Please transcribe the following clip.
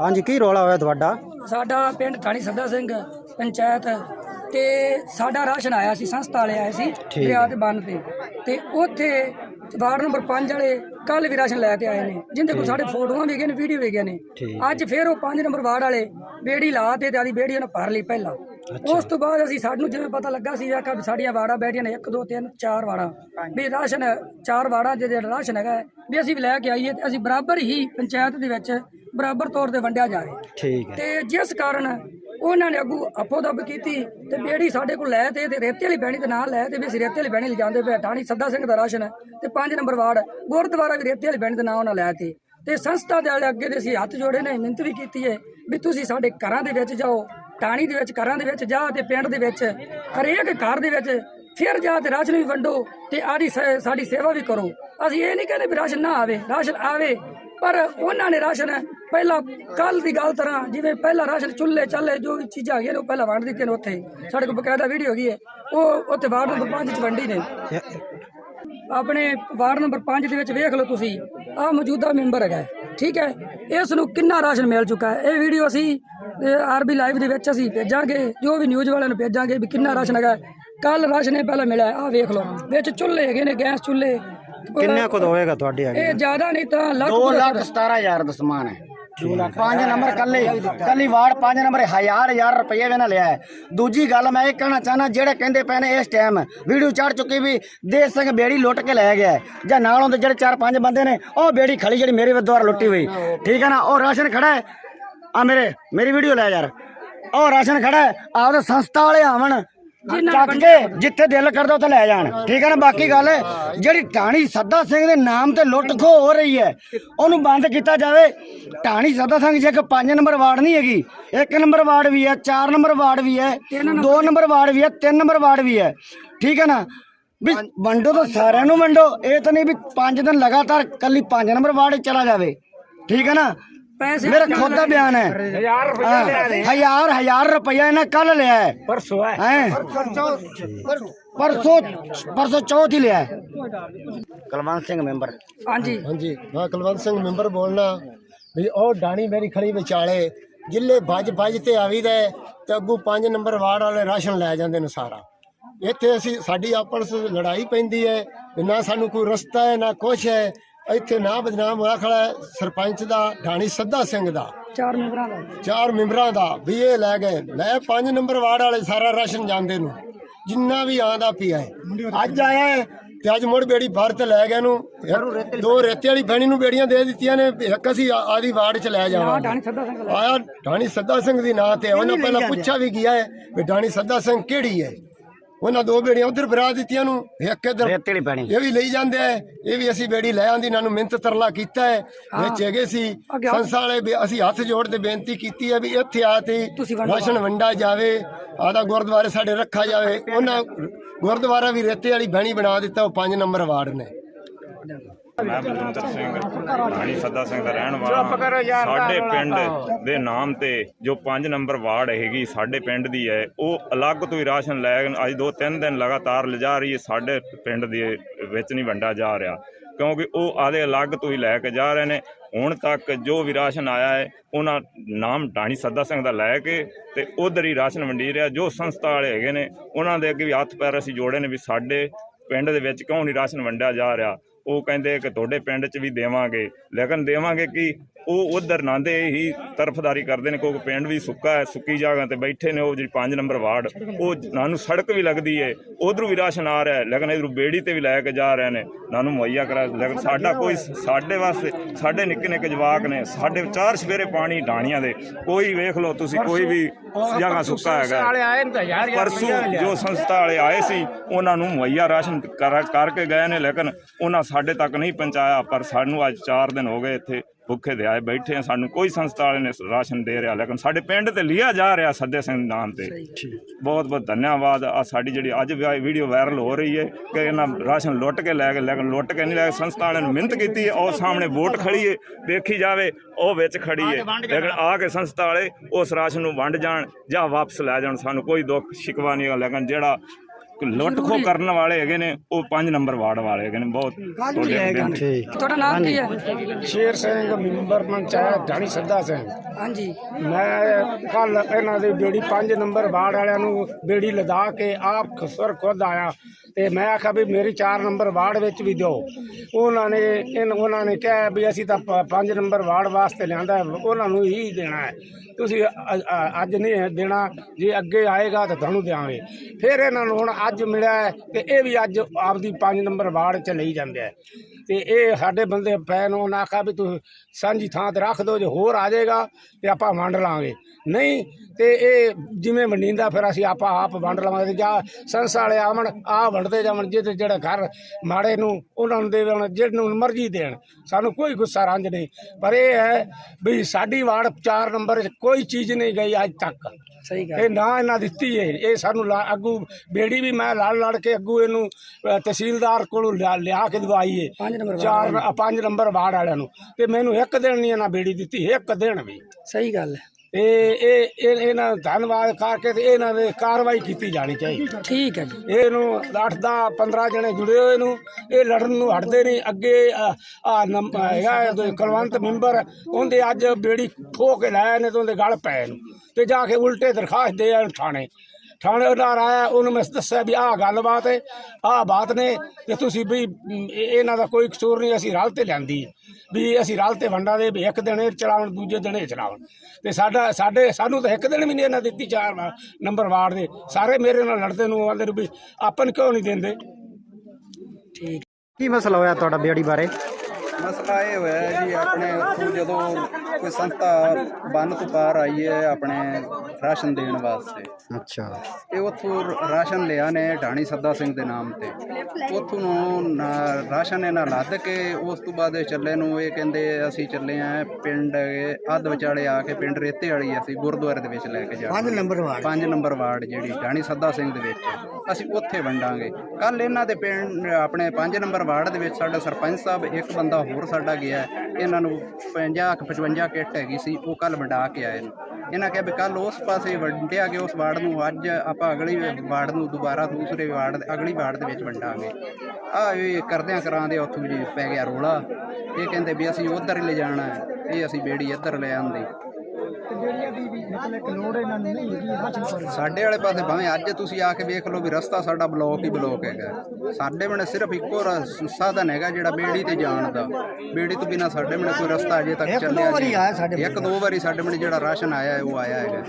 ਹਾਂਜੀ ਕੀ ਰੋਲਾ ਹੋਇਆ ਤੁਹਾਡਾ? ਸਾਡਾ ਪਿੰਡ ਠਾਣੀ ਸੱਦਾ ਸਿੰਘ ਪੰਚਾਇਤ ਤੇ ਸਾਡਾ ਰਾਸ਼ਨ ਆਇਆ ਸੀ ਸੰਸਥਾ ਵਾਲੇ ਆਏ ਸੀ ਦਰਿਆ ਬੰਨ ਤੇ। ਤੇ ਉੱਥੇ ਵਾਰਡ ਨੰਬਰ 5 ਵਾਲੇ ਕੱਲ ਵੀ ਰਾਸ਼ਨ ਲੈ ਕੇ ਆਏ ਨੇ ਜਿੰਦੇ ਕੋਲ ਸਾਡੇ ਫੋਟੋਆਂ ਵੀ ਗਏ ਨੇ ਵੀਡੀਓ ਵੀ ਗਏ ਨੇ। ਅੱਜ ਫੇਰ ਉਹ 5 ਨੰਬਰ ਵਾਰਡ ਵਾਲੇ ਬੇੜੀ ਲਾ ਤੇ ਤੇ ਆਦੀ ਬੇੜੀ ਉਹਨੇ ਭਰ ਲਈ ਪਹਿਲਾਂ। ਉਸ ਤੋਂ ਬਾਅਦ ਅਸੀਂ ਸਾਨੂੰ ਜਿਵੇਂ ਪਤਾ ਲੱਗਾ ਸੀ ਵੀ ਸਾਡੀਆਂ ਵਾੜਾਂ ਬੈਠੀਆਂ ਨੇ 1 2 3 4 ਵਾੜਾਂ। ਵੀ ਰਾਸ਼ਨ ਚਾਰ ਵਾੜਾਂ ਜਿਹਦੇ ਰਾਸ਼ਨ ਹੈਗਾ ਵੀ ਅਸੀਂ ਵੀ ਲੈ ਕੇ ਆਈਏ ਤੇ ਅਸੀਂ ਬਰਾਬਰ ਹੀ ਪੰਚਾਇਤ ਦੇ ਵਿੱਚ ਬਰਾਬਰ ਤੌਰ ਤੇ ਵੰਡਿਆ ਜਾਵੇ। ਠੀਕ ਹੈ। ਤੇ ਜਿਸ ਕਾਰਨ ਉਹਨਾਂ ਨੇ ਅੱਗੂ ਆਪੋ ਦੱਬ ਕੀਤੀ ਤੇ ਬੇੜੀ ਸਾਡੇ ਕੋਲ ਲੈ ਤੇ ਤੇ ਰੇਤੇ ਵਾਲੀ ਬੈਣੀ ਦੇ ਨਾਲ ਲੈ ਤੇ ਵੀ ਅਸੀਂ ਰੇਤੇ ਵਾਲੀ ਬੈਣੀ ਲਿਜਾਂਦੇ ਪਏ। ਟਾਣੀ ਸੱਦਾ ਸਿੰਘ ਦਾ ਰਾਸ਼ਨ ਹੈ ਤੇ 5 ਨੰਬਰ ਵਾਰਡ ਗੁਰਦੁਆਰਾ ਵੀ ਰੇਤੇ ਵਾਲੀ ਬੈਣੀ ਦੇ ਨਾਂ ਉਹਨਾਂ ਲੈ ਤੇ। ਤੇ ਸੰਸਥਾ ਦੇ ਵਾਲੇ ਅੱਗੇ ਦੇ ਅਸੀਂ ਹੱਥ ਜੋੜੇ ਨੇ ਮਿਹਨਤ ਵੀ ਕੀਤੀ ਹੈ ਵੀ ਤੁਸੀਂ ਸਾਡੇ ਘਰਾਂ ਦੇ ਵਿੱਚ ਜਾਓ ਟਾਣੀ ਦੇ ਵਿੱਚ, ਘਰਾਂ ਦੇ ਵਿੱਚ ਜਾ ਤੇ ਪਿੰਡ ਦੇ ਵਿੱਚ, ਹਰੇਕ ਘਰ ਦੇ ਵਿੱਚ ਫਿਰ ਜਾ ਤੇ ਰਾਸ਼ਨ ਵੀ ਵੰਡੋ ਤੇ ਆਦੀ ਸ- ਸਾਡੀ ਸੇਵਾ ਵੀ ਕਰੋ। ਅਸੀਂ ਇਹ ਨਹੀਂ ਕਹਿੰਦੇ ਵੀ ਰਾਸ਼ਨ ਨਾ ਆਵੇ, ਰਾਸ਼ਨ ਆਵੇ, ਪਰ ਉਹਨਾਂ ਨੇ ਰਾਸ਼ਨ ਪਹਿਲਾਂ ਕੱਲ ਦੀ ਗੱਲ ਤਰ੍ਹਾਂ ਜਿਵੇਂ ਪਹਿਲਾਂ ਰਾਸ਼ਨ ਚੁੱਲ੍ਹੇ, ਚੱਲੇ ਜੋ ਵੀ ਚੀਜ਼ਾਂ ਹੈਗੀਆਂ ਨੇ ਉਹ ਪਹਿਲਾਂ ਵੰਡ ਦਿੱਤੀਆਂ ਨੇ ਉੱਥੇ। ਸਾਡੇ ਕੋਲ ਬਕਾਇਦਾ ਵੀਡੀਓ ਹੈਗੀ ਹੈ। ਉਹ ਉੱਥੇ ਵਾਰਡ ਨੰਬਰ 5 ਚ ਵੰਡੀ ਨੇ। ਆਪਣੇ ਵਾਰਡ ਨੰਬਰ 5 ਦੇ ਵਿੱਚ ਵੇਖ ਲਓ ਤੁਸੀਂ ਆ ਮੌਜੂਦਾ ਮੈਂਬਰ ਹੈਗਾ ਠੀਕ ਹੈ? ਇਸ ਨੂੰ ਕਿੰਨਾ ਰਾਸ਼ਨ ਮਿਲ ਚੁੱਕਾ ਹੈ? ਇਹ ਵੀਡੀਓ ਅਸੀਂ ਆਰਬੀ ਲਾਈਵ ਦੇ ਵਿੱਚ ਅਸੀਂ ਭੇਜਾਂਗੇ ਜੋ ਵੀ ਨਿਊਜ਼ ਵਾਲਿਆਂ ਨੂੰ ਭੇਜਾਂਗੇ ਵੀ ਕਿੰਨਾ ਰਾਸ਼ਨ ਹੈਗਾ। ਕੱਲ ਰਾਸ਼ਨ ਇਹ ਪਹਿਲਾਂ ਮਿਲਿਆ ਆ ਵੇਖ ਲਓ। ਵਿੱਚ ਚੁੱਲ੍ਹੇ ਹੈਗੇ ਨੇ ਗੈਸ ਚੁੱਲ੍ਹੇ। ਕਿੰਨੇ ਕੁ ਹੋਏਗਾ ਤੁਹਾਡੇ ਅੱਗੇ ਇਹ ਜ਼ਿਆਦਾ ਨਹੀਂ ਤਾਂ ਲੱਖ 2 ਲੱਖ 17000 ਦਾ ਸਮਾਨ ਹੈ। 5 ਨੰਬਰ ਕੱਲੇ ਕੱਲੀ ਵਾਰਡ 5 ਨੰਬਰ ਹਜ਼ਾਰ ਹਜ਼ਾਰ ਰੁਪਏ ਵੀ ਨਾ ਲਿਆ ਹੈ। ਦੂਜੀ ਗੱਲ ਮੈਂ ਇਹ ਕਹਿਣਾ ਚਾਹਨਾ ਜਿਹੜੇ ਕਹਿੰਦੇ ਪਏ ਨੇ ਇਸ ਟਾਈਮ ਵੀਡੀਓ ਚੜ ਚੁੱਕੀ ਵੀ ਦੇਸ਼ ਸਿੰਘ ਬੇੜੀ ਲੁੱਟ ਕੇ ਲੈ ਗਿਆ। ਜਾਂ ਨਾਲ ਹੁੰਦੇ ਜਿਹੜੇ ਚਾਰ ਪੰਜ ਬੰਦੇ ਨੇ ਉਹ ਬੇੜੀ ਖੜੀ ਜਿਹੜੀ ਮੇਰੇ ਦੁਆਰਾ ਲੁੱਟੀ ਹੋਈ। ਠੀਕ ਹੈ ਨਾ ਉਹ ਰਾਸ਼ਨ ਖੜਾ ਹੈ। ਆ ਮੇਰੇ ਮੇਰੀ ਵੀਡੀਓ ਲੈ ਯਾਰ। ਉਹ ਰਾਸ਼ਨ ਖੜਾ ਹੈ ਆਪਦੇ ਸੰਸਥਾ ਵਾਲੇ ਆਵਣ ਚੱਕ ਕੇ ਜਿੱਥੇ ਦਿਲ ਕਰਦਾ ਉੱਥੇ ਲੈ ਜਾਣ। ਠੀਕ ਹੈ ਨਾ? ਬਾਕੀ ਗੱਲ ਜਿਹੜੀ ਢਾਣੀ ਸੱਦਾ ਸਿੰਘ ਦੇ ਨਾਮ ਤੇ ਲੁੱਟ ਖੋ ਹੋ ਰਹੀ ਹੈ ਉਹਨੂੰ ਬੰਦ ਕੀਤਾ ਜਾਵੇ। ਢਾਣੀ ਸੱਦਾ ਸਿੰਘ ਜੇ ਕਿ 5 ਨੰਬਰ ਵਾਰਡ ਨਹੀਂ ਹੈਗੀ। 1 ਨੰਬਰ ਵਾਰਡ ਵੀ ਹੈ 4 ਨੰਬਰ ਵਾਰਡ ਵੀ ਹੈ 2 ਨੰਬਰ ਵਾਰਡ ਵੀ ਹੈ 3 ਨੰਬਰ ਵਾਰਡ ਵੀ ਹੈ। ਠੀਕ ਹੈ ਨਾ? ਵੀ ਵੰਡੋ ਤਾਂ ਸਾਰਿਆਂ ਨੂੰ ਵੰਡੋ। ਇਹ ਤਾਂ ਨਹੀਂ ਵੀ 5 ਦਿਨ ਲਗਾਤਾਰ ਕੱਲੀ 5 ਨੰਬਰ ਵਾਰਡ 'ਚ ਚਲਾ ਜਾਵੇ। ਠੀਕ ਹੈ ਨਾ? ਪੈਸੇ ਮੇਰਾ ਖੁਦ ਦਾ ਬਿਆਨ ਹੈ। ਹਜ਼ਾਰ ਹਜ਼ਾਰ ਹਜ਼ਾਰ ਰੁਪਇਆ ਇਹਨਾਂ ਕੱਲ ਲਿਆ ਹੈ। ਪਰਸੋਂ ਹੈ। ਪਰਸੋਂ ਪਰਸੋਂ। ਚੌਥ ਹੀ ਲਿਆ ਹੈ। ਕਲਵੰਤ ਸਿੰਘ ਮੈਂਬਰ। ਹਾਂਜੀ। ਹਾਂਜੀ। ਮੈਂ ਕੁਲਵੰਤ ਸਿੰਘ ਮੈਂਬਰ ਬੋਲਣਾ ਵੀ ਉਹ ਡਾਣੀ ਮੇਰੀ ਖੜੀ ਵਿਚਾਲੇ ਜਿੱਲੇ ਭੱਜ ਭੱਜ ਤੇ ਆਵੀਦਾ ਹੈ ਤੇ ਅੱਗੂ 5 ਨੰਬਰ ਵਾਰਡ ਵਾਲੇ ਰਾਸ਼ਨ ਲੈ ਜਾਂਦੇ ਨੇ ਸਾਰਾ। ਇੱਥੇ ਅਸੀਂ ਸਾਡੀ ਆਪਸ ਲੜਾਈ ਪੈਂਦੀ ਹੈ ਵੀ ਨਾ ਸਾਨੂੰ ਕੋਈ ਰਸਤਾ ਹੈ ਨਾ ਕੁਛ ਹੈ ਇੱਥੇ ਨਾ ਬਦਨਾਮ ਹੋਇਆ ਖੜਾ ਹੈ ਸਰਪੰਚ ਦਾ ਢਾਣੀ ਸੱਦਾ ਸਿੰਘ ਦਾ। ਚਾਰ ਮੈਂਬਰਾਂ ਦਾ। ਚਾਰ ਮੈਂਬਰਾਂ ਦਾ ਵੀ ਇਹ ਲੈ ਗਏ। ਲੈ 5 ਨੰਬਰ ਵਾਰਡ ਵਾਲੇ ਸਾਰਾ ਰਾਸ਼ਨ ਜਾਂਦੇ ਨੂੰ। ਜਿੰਨਾ ਵੀ ਆਂਦਾ ਪਿਆ ਹੈ। ਅੱਜ ਆਇਆ ਹੈ ਤੇ ਅੱਜ ਮੁੜ ਬੇੜੀ ਭਰ ਤੇ ਲੈ ਗਏ ਨੂੰ। ਦੋ ਰੇਤੇ ਵਾਲੀ ਫੈਣੀ ਨੂੰ ਬੇੜੀਆਂ ਦੇ ਦਿੱਤੀਆਂ ਨੇ ਇੱਕ ਅਸੀਂ ਆਦੀ ਵਾਰਡ ਚ ਲੈ ਜਾਵਾਂਗੇ। ਢਾਣੀ ਸੱਦਾ ਸਿੰਘ ਆਇਆ ਢਾਣੀ ਸੱਦਾ ਸਿੰਘ ਦੀ ਨਾਂ ਤੇ ਉਹਨਾਂ ਪਹਿਲਾਂ ਪੁੱਛਿਆ ਵੀ ਗਿਆ ਹੈ ਵੀ ਢਾਣੀ ਸੱਦਾ ਸਿੰਘ ਕਿਹੜੀ ਹੈ? ਉਹਨਾਂ ਦੋ ਬੇੜੀਆਂ ਉਧਰ ਬਰਾ ਦਿੱਤੀਆਂ ਨੂੰ ਇੱਕ ਇੱਧਰ ਰੇਤੇ ਵਾਲੀ ਪੈਣੀ। ਇਹ ਵੀ ਲਈ ਜਾਂਦੇ ਆ। ਇਹ ਵੀ ਅਸੀਂ ਬੇੜੀ ਲੈ ਆਂਦੀ ਇਹਨਾਂ ਨੂੰ ਮਿਹਨਤ ਤਰਲਾ ਕੀਤਾ ਹੈ। ਵਿੱਚ ਹੈਗੇ ਸੀ। ਸੰਸਾ ਵਾਲੇ ਵੀ ਅਸੀਂ ਹੱਥ ਜੋੜ ਤੇ ਬੇਨਤੀ ਕੀਤੀ ਹੈ ਵੀ ਇੱਥੇ ਆ ਤੇ। ਰਾਸ਼ਨ ਵੰਡਾ ਜਾਵੇ ਆਦਾ ਗੁਰਦੁਆਰੇ ਸਾਡੇ ਰੱਖਾ ਜਾਵੇ। ਉਹਨਾਂ ਗੁਰਦੁਆਰਾ ਵੀ ਰੇਤੇ ਵਾਲੀ ਬਹਿਣੀ ਬਣਾ ਦਿੱਤਾ ਉਹ 5 ਨੰਬਰ ਵਾਰਡ ਨੇ। ਮੈਂ ਬਲਜਿੰਦਰ ਸਿੰਘ ਰਾਣੀ ਸੱਦਾ ਸਿੰਘ ਦਾ ਰਹਿਣ ਵਾਲਾ ਸਾਡੇ ਪਿੰਡ ਦੇ ਨਾਮ ਤੇ ਜੋ 5 ਨੰਬਰ ਵਾਰਡ ਹੈਗੀ ਸਾਡੇ ਪਿੰਡ ਦੀ ਹੈ ਉਹ ਅਲੱਗ ਤੋਂ ਹੀ ਰਾਸ਼ਨ ਲੈ ਅੱਜ ਦੋ ਤਿੰਨ ਦਿਨ ਲਗਾਤਾਰ ਲਿਜਾ ਰਹੀ ਹੈ ਸਾਡੇ ਪਿੰਡ ਦੇ ਵਿੱਚ ਨਹੀਂ ਵੰਡਾ ਜਾ ਰਿਹਾ। ਕਿਉਂਕਿ ਉਹ ਆਦੇ ਅਲੱਗ ਤੋਂ ਹੀ ਲੈ ਕੇ ਜਾ ਰਹੇ ਨੇ ਹੁਣ ਤੱਕ ਜੋ ਵੀ ਰਾਸ਼ਨ ਆਇਆ ਹੈ ਉਹਨਾਂ ਨਾਮ ਢਾਣੀ ਸੱਦਾ ਸਿੰਘ ਦਾ ਲੈ ਕੇ ਤੇ ਉਧਰ ਹੀ ਰਾਸ਼ਨ ਵੰਡੀ ਰਿਹਾ ਜੋ ਸੰਸਥਾ ਵਾਲੇ ਹੈਗੇ ਨੇ ਉਹਨਾਂ ਦੇ ਅੱਗੇ ਵੀ ਹੱਥ ਪੈਰ ਅਸੀਂ ਜੋੜੇ ਨੇ ਵੀ ਸਾਡੇ ਪਿੰਡ ਦੇ ਵਿੱਚ ਕਿਉਂ ਨਹੀਂ ਰਾਸ਼ਨ ਵੰਡਿਆ ਜਾ ਰਿਹਾ। ਉਹ ਕਹਿੰਦੇ ਕਿ ਤੁਹਾਡੇ ਪਿੰਡ 'ਚ ਵੀ ਦੇਵਾਂਗੇ। ਲੇਕਿਨ ਦੇਵਾਂਗੇ ਕਿ? ਉਹ ਉਧਰ ਨਾਂਦੇ ਹੀ ਤਰਫਦਾਰੀ ਕਰਦੇ ਨੇ ਕਿਉਂਕਿ ਪਿੰਡ ਵੀ ਸੁੱਕਾ ਹੈ ਸੁੱਕੀ ਜਗ੍ਹਾ ਤੇ ਬੈਠੇ ਨੇ ਉਹ ਜਿਹੜੀ 5 ਨੰਬਰ ਵਾਰਡ ਉਹ ਨਾਨੂੰ ਸੜਕ ਵੀ ਲੱਗਦੀ ਏ ਉਧਰੋਂ ਵੀ ਰਾਸ਼ਨ ਆ ਰਿਹਾ ਹੈ ਲੇਕਿਨ ਇਧਰੋਂ ਬੇੜੀ ਤੇ ਵੀ ਲੈ ਕੇ ਜਾ ਰਹੇ ਨੇ ਨਾਨੂੰ ਮੁਹੱਈਆ ਕਰਾ ਲੇਕਿਨ ਸਾਡਾ ਕੋਈ ਸਾਡੇ ਵਾਸਤੇ ਸਾਡੇ ਨਿੱਕੇ ਨਿੱਕੇ ਜਵਾਕ ਨੇ ਸਾਡੇ ਚਾਰ ਸਵੇਰੇ ਪਾਣੀ ਢਾਣੀਆਂ ਦੇ ਕੋਈ ਵੇਖ ਲਓ ਤੁਸੀਂ ਕੋਈ ਵੀ ਜਗ੍ਹਾ ਸੁੱਕਾ ਹੈਗਾ। ਪਰਸੋਂ ਜੋ ਸੰਸਥਾ ਵਾਲੇ ਆਏ ਸੀ ਉਹਨਾਂ ਨੂੰ ਮੁਹੱਈਆ ਰਾਸ਼ਨ ਕਰ- ਕਰਕੇ ਗਏ ਨੇ ਲੇਕਿਨ ਉਹਨਾਂ ਸਾਡੇ ਤੱਕ ਨਹੀਂ ਪਹੁੰਚਾਇਆ ਪਰ ਸਾਨੂੰ ਅੱਜ 4 ਦਿਨ ਹੋ ਗਏ ਇੱਥੇ ਭੁੱਖੇ ਦੇ ਆਏ ਬੈਠੇ ਆ ਸਾਨੂੰ ਕੋਈ ਸੰਸਥਾ ਵਾਲੇ ਨੇ ਰਾਸ਼ਨ ਦੇ ਰਿਹਾ ਲੇਕਿਨ ਸਾਡੇ ਪਿੰਡ ਤੇ ਲਿਆ ਜਾ ਰਿਹਾ ਸੱਦੇ ਸਿੰਘ ਨਾਮ ਤੇ ਬਹੁਤ ਬਹੁਤ ਧੰਨਵਾਦ। ਆ ਸਾਡੀ ਜਿਹੜੀ ਅੱਜ ਵੀਡੀਓ ਵਾਇਰਲ ਹੋ ਰਹੀ ਹੈ ਕਿ ਇਹਨਾਂ ਰਾਸ਼ਨ ਲੁੱਟ ਕੇ ਲੈ ਗਏ ਲੇਕਿਨ ਲੁੱਟ ਕੇ ਨਹੀਂ ਲੈ ਗਏ ਸੰਸਥਾ ਵਾਲਿਆਂ ਨੂੰ ਮਿਹਨਤ ਕੀਤੀ ਹੈ ਉਹ ਸਾਹਮਣੇ ਵੋਟ ਖੜੀ ਹੈ ਦੇਖੀ ਜਾਵੇ ਉਹ ਵਿੱਚ ਖੜੀ ਹੈ ਲੇਕਿਨ ਆ ਕੇ ਸੰਸਥਾ ਵਾਲੇ ਉਸ ਰਾਸ਼ਨ ਨੂੰ ਵੰਡ ਜਾਣ ਜਾਂ ਵਾਪਸ ਲੈ ਜਾਣ ਸਾਨੂੰ ਕੋਈ ਦੁੱਖ ਸ਼ਿਕਵਾ ਨਹੀਂ ਹੈ ਲੇਕਿਨ ਜਿਹੜਾ ਲੁੱਟ ਖੋ ਕਰਨ ਵਾਲੇ ਹੈਗੇ ਨੇ ਉਹ 5 ਨੰਬਰ ਵਾਰਡ ਵਾਲੇ ਹੈਗੇ ਨੇ ਬਹੁਤ ਤੁਹਾਡਾ ਨਾਮ ਕੀ ਹੈ? ਸ਼ੇਰ ਸਿੰਘ ਮੈਂਬਰ ਪੰਚਾਇਤ ਢਾਣੀ ਸੱਦਾ ਸਿੰਘ। ਹਾਂਜੀ। ਮੈਂ ਕੱਲ ਇਹਨਾਂ ਦੀ ਬੇੜੀ 5 ਨੰਬਰ ਵਾਰਡ ਵਾਲਿਆਂ ਨੂੰ ਬੇੜੀ ਲਦਾ ਕੇ ਆਪ ਖਸਰ ਖੁਦ ਆਇਆ। ਤੇ ਮੈਂ ਆਖਿਆ ਵੀ ਮੇਰੀ 4 ਨੰਬਰ ਵਾਰਡ ਵਿੱਚ ਵੀ ਦਿਓ। ਉਹਨਾਂ ਨੇ ਉਹਨਾਂ ਨੇ ਕਿਹਾ ਵੀ ਅਸੀਂ ਤਾਂ 5 ਨੰਬਰ ਵਾਰਡ ਵਾਸਤੇ ਲਿਆਂਦਾ ਉਹਨਾਂ ਨੂੰ ਹੀ ਦੇਣਾ ਹੈ। ਤੁਸੀਂ ਅੱਜ ਨਹੀਂ ਦੇਣਾ, ਜੇ ਅੱਗੇ ਆਏਗਾ ਤਾਂ ਤੁਹਾਨੂੰ ਦਿਆਂਗੇ। ਫਿਰ ਇਹਨਾਂ ਨੂੰ ਹੁਣ ਅੱਜ ਮਿਲਿਆ ਤੇ ਇਹ ਵੀ ਅੱਜ ਆਪਦੀ 5 ਨੰਬਰ ਵਾਰਡ ਚ ਲਈ ਜਾਂਦੇ ਆ ਤੇ ਇਹ ਸਾਡੇ ਬੰਦੇ ਪੈ ਨੂੰ ਉਹਨਾਂ ਆਖਿਆ ਵੀ ਤੁਸੀਂ ਸਾਂਝੀ ਥਾਂ ਤੇ ਰੱਖ ਦਿਓ ਜੇ ਹੋਰ ਆ ਜਾਏਗਾ ਤੇ ਆਪਾਂ ਵੰਡ ਲਾਂਗੇ। ਨਹੀਂ ਤੇ ਇਹ ਜਿਵੇਂ ਵੰਡੀਂਦਾ ਫਿਰ ਅਸੀਂ ਆਪਾਂ ਆਪ ਵੰਡ ਲਵਾਂਗੇ ਤੇ ਜਾਂ ਸੰਸਾ ਵਾਲੇ ਆਵਣ ਆ ਵੰਡਦੇ ਜਾਵਣ ਜੇ ਤੇ ਜਿਹੜਾ ਘਰ ਮਾੜੇ ਨੂੰ ਉਹਨਾਂ ਨੂੰ ਦੇਵਣ ਜਿਹਨੂੰ ਮਰਜ਼ੀ ਦੇਣ। ਸਾਨੂੰ ਕੋਈ ਗੁੱਸਾ ਰੰਜ ਨਹੀਂ। ਪਰ ਇਹ ਹੈ ਵੀ ਸਾਡੀ ਵਾਰਡ ਚਾਰ ਨੰਬਰ 'ਚ ਕੋਈ ਚੀਜ਼ ਨਹੀਂ ਗਈ ਅੱਜ ਤੱਕ। ਸਹੀ ਗੱਲ। ਇਹ ਨਾ ਇਹਨਾਂ ਦਿੱਤੀ ਹੈ ਇਹ ਸਾਨੂੰ ਅੱਗੂ ਬੇੜੀ ਵੀ ਮੈਂ ਲੜ ਲੜ ਕੇ ਅੱਗੂ ਇਹਨੂੰ ਤਹਿਸੀਲਦਾਰ ਕੋਲੋਂ ਲਿਆ ਕੇ ਦਵਾਈਏ 5 ਪੰਜ ਨੰਬਰ ਵਾਰਡ ਵਾਲਿਆਂ ਨੂੰ। ਤੇ ਮੈਨੂੰ ਇੱਕ ਦਿਨ ਨਹੀਂ ਇਹਨਾਂ ਬੇੜੀ ਦਿੱਤੀ ਇੱਕ ਦਿਨ ਵੀ। ਸਹੀ ਗੱਲ ਹੈ। ਇਹ ਇਹ ਇਹਨਾਂ ਦਾ ਧੰਨਵਾਦ ਕਰਕੇ ਤੇ ਇਹਨਾਂ ਦੇ ਕਾਰਵਾਈ ਕੀਤੀ ਜਾਣੀ ਚਾਹੀਦੀ। ਠੀਕ ਹੈ ਜੀ। ਇਹਨੂੰ 8 ਦਾ 15 ਜਣੇ ਜੁੜੇ ਹੋਏ ਨੂੰ ਇਹ ਲੜਨ ਨੂੰ ਹਟਦੇ ਨਹੀਂ। ਅੱਗੇ ਆ- ਆ ਹੈਗਾ ਇਹ ਦੋ ਕੁਲਵੰਤ ਮੈਂਬਰ ਉਹਦੇ ਅੱਜ ਬੇੜੀ ਖੋ ਕੇ ਲਾਇਆ ਨੇ ਤੇ ਉਹਦੇ ਗਲ ਪਏ ਨੂੰ ਤੇ ਜਾ ਕੇ ਉਲਟੇ ਦਰਖਾਸਤ ਦੇ ਆਏ ਥਾਣੇ। ਥਾਣੇ ਉਹਨਾਂ ਆਇਆ, ਉਹਨੂੰ ਮੈਂ ਦੱਸਿਆ ਵੀ ਆਹ ਗੱਲਬਾਤ ਹੈ, ਆਹ ਬਾਤ ਨੇ ਤੇ ਤੁਸੀਂ ਵੀ, ਇਹ- ਇਹਨਾਂ ਦਾ ਕੋਈ ਕਸੂਰ ਨਹੀਂ, ਅਸੀਂ ਰਲ ਤੇ ਲਿਆਂਦੀ ਵੀ ਅਸੀਂ ਰਲ ਤੇ ਵੰਡਾਂ ਦੇ ਵੀ ਇੱਕ ਦਿਨ ਇਹ ਚਲਾਉਣ, ਦੂਜੇ ਦਿਨ ਇਹ ਚਲਾਉਣ। ਤੇ ਸਾਡਾ ਸਾਡੇ ਸਾਨੂੰ ਤਾਂ ਇੱਕ ਦਿਨ ਵੀ ਨਹੀਂ ਇਹਨਾਂ ਦਿੱਤੀ ਚਾਰ ਨੰਬਰ ਵਾਰਡ ਦੇ। ਸਾਰੇ ਮੇਰੇ ਨਾਲ ਲੜਦੇ ਨੂੰ ਆਂਦੇ ਨੂੰ ਵੀ ਆਪਾਂ ਨੂੰ ਕਿਉਂ ਨਹੀਂ ਦਿੰਦੇ? ਠੀਕ। ਕੀ ਮਸਲਾ ਹੋਇਆ ਤੁਹਾਡਾ ਬੇੜੀ ਬਾਰੇ? ਮਸਲਾ ਇਹ ਹੋਇਆ ਜੀ ਆਪਣੇ ਉੱਥੋਂ ਜਦੋਂ ਕੋਈ ਸੰਸਥਾ ਬੰਨ ਤੋਂ ਪਾਰ ਆਈ ਹੈ ਆਪਣੇ ਰਾਸ਼ਨ ਦੇਣ ਵਾਸਤੇ। ਅੱਛਾ। ਇਹ ਉੱਥੋਂ ਰਾਸ਼ਨ ਲਿਆ ਨੇ ਢਾਣੀ ਸੱਦਾ ਸਿੰਘ ਦੇ ਨਾਮ ਤੇ। ਉੱਥੋਂ ਨੂੰ ਨਾ- ਰਾਸ਼ਨ ਇਹਨਾਂ ਲੱਦ ਕੇ ਉਸ ਤੋਂ ਬਾਅਦ ਇਹ ਚੱਲੇ ਨੂੰ ਇਹ ਕਹਿੰਦੇ ਅਸੀਂ ਚੱਲੇ ਆ ਪਿੰਡ ਅੱਧ ਵਿਚਾਲੇ ਆ ਕੇ ਪਿੰਡ ਰੇਤੇ ਵਾਲੀ ਅਸੀਂ ਗੁਰਦੁਆਰੇ ਦੇ ਵਿੱਚ ਲੈ ਕੇ ਜਾਣਾ। 5 ਨੰਬਰ ਵਾਰਡ। 5 ਨੰਬਰ ਵਾਰਡ ਜਿਹੜੀ ਢਾਣੀ ਸੱਦਾ ਸਿੰਘ ਦੇ ਵਿੱਚ। ਅਸੀਂ ਉੱਥੇ ਵੰਡਾਂਗੇ। ਕੱਲ ਇਹਨਾਂ ਦੇ ਪਿੰਡ ਆਪਣੇ 5 ਨੰਬਰ ਵਾਰਡ ਦੇ ਵਿੱਚ ਸਾਡਾ ਸਰਪੰਚ ਸਾਹਿਬ ਇੱਕ ਬੰਦਾ ਹੋਰ ਸਾਡਾ ਗਿਆ ਹੈ। ਇਹਨਾਂ ਨੂੰ 50 ਕੁ 55 ਕਿੱਟ ਹੈਗੀ ਸੀ, ਉਹ ਕੱਲ ਵੰਡਾ ਕੇ ਆਏ ਨੇ। ਇਹਨਾਂ ਕਿਹਾ ਵੀ ਕੱਲ ਉਸ ਪਾਸੇ ਵੰਡਿਆ ਕਿ ਉਸ ਵਾਰਡ ਨੂੰ, ਅੱਜ ਆਪਾਂ ਅਗਲੀ ਵਾਰਡ ਨੂੰ ਦੁਬਾਰਾ ਦੂਸਰੇ ਵਾਰਡ, ਅਗਲੀ ਵਾਰਡ ਦੇ ਵਿੱਚ ਵੰਡਾਂਗੇ। ਆ ਇਹ ਕਰਦਿਆਂ ਕਰਾਂਦੇ ਉੱਥੋਂ ਜੀ ਪੈ ਗਿਆ ਰੋਲਾ। ਇਹ ਕਹਿੰਦੇ ਵੀ ਅਸੀਂ ਉਧਰ ਹੀ ਲੈ ਜਾਣਾ ਹੈ, ਇਹ ਅਸੀਂ ਬੇੜੀ ਇੱਧਰ ਲੈ ਆਂਦੀ। ਸਾਡੇ ਵਾਲੇ ਪਾਸੇ ਭਾਵੇਂ ਅੱਜ ਤੁਸੀਂ ਆ ਕੇ ਵੇਖ ਲਓ ਵੀ ਰਸਤਾ ਸਾਡਾ ਬਲੌਕ ਹੀ ਬਲੌਕ ਹੈਗਾ। ਸਾਡੇ ਬਣੇ ਸਿਰਫ ਇੱਕੋ ਰ- ਸਾਧਨ ਹੈਗਾ ਜਿਹੜਾ ਬੇੜੀ ਤੇ ਜਾਣ ਦਾ। ਬੇੜੀ ਤੋਂ ਬਿਨਾ ਸਾਡੇ ਬਣੇ ਕੋਈ ਰਸਤਾ ਅਜੇ ਤੱਕ ਚੱਲਿਆ ਨਹੀਂ। ਇੱਕ ਦੋ ਵਾਰੀ ਸਾਡੇ ਬਣੇ ਜਿਹੜਾ ਰਾਸ਼ਨ ਆਇਆ ਹੈ ਉਹ ਆਇਆ ਹੈਗਾ।